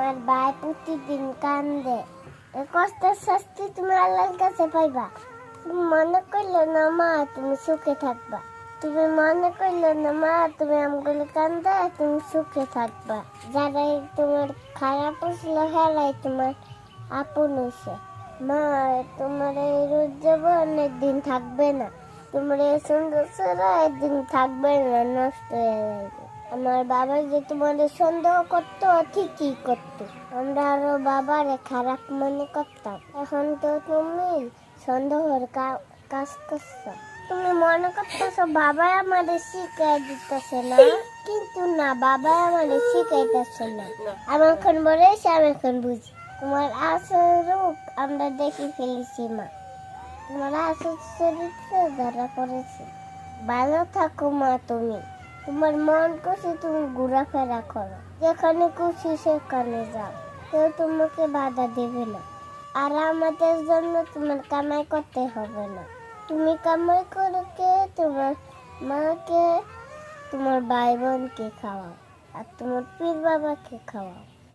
আমার ভাই প্রতিদিন কান্দে। এ কষ্টের শাস্তি তুমি আল্লাহর কাছে পাইবা। তুমি মনে করলে না, মা, তুমি সুখে থাকবা। তুমি মনে করলে না, মা, তুমি আমগুলো কান্দে, তুমি সুখে থাকবা। যারা তোমার খারাপ হয়েছিল হেরাই তোমার আপন হয়েছে। মা, তোমার এই যাব, অনেক দিন থাকবে না। তোমার এই সুন্দর ছেলে একদিন থাকবে না, নষ্ট হয়ে যাবে। আমার বাবা যে তোমাদের সন্দেহ করতো, ঠিকই করতো। আমরা আরও বাবারে খারাপ মনে করতাম। এখন তো তুমি সন্দেহের কাজ করছ। তুমি মনে করতেছো বাবা আমাদের শিখাই দিতেছে না? কিন্তু না বাবা আমাদের শিখাইতেছে না। আমি এখন বলেছি, আমি এখন বুঝি। তোমার আসল রূপ আমরা দেখে ফেলেছি, মা। তোমার আসল চরিত্র ধরা পড়েছে। ভালো থাকো, মা, তুমি। তোমার মন খুশি, তুমি ঘোরাফেরা করো। যেখানে খুশি, সেখানে যাও। কেউ তোমাকে বাধা দেবে না। আর আমাদের জন্য তোমার কামাই করতে হবে না। তুমি কামাই করো কে? তোমার মাকে, তোমার ভাই বোনকে খাওয়াও। আর তোমার পীর বাবাকে খাওয়াও।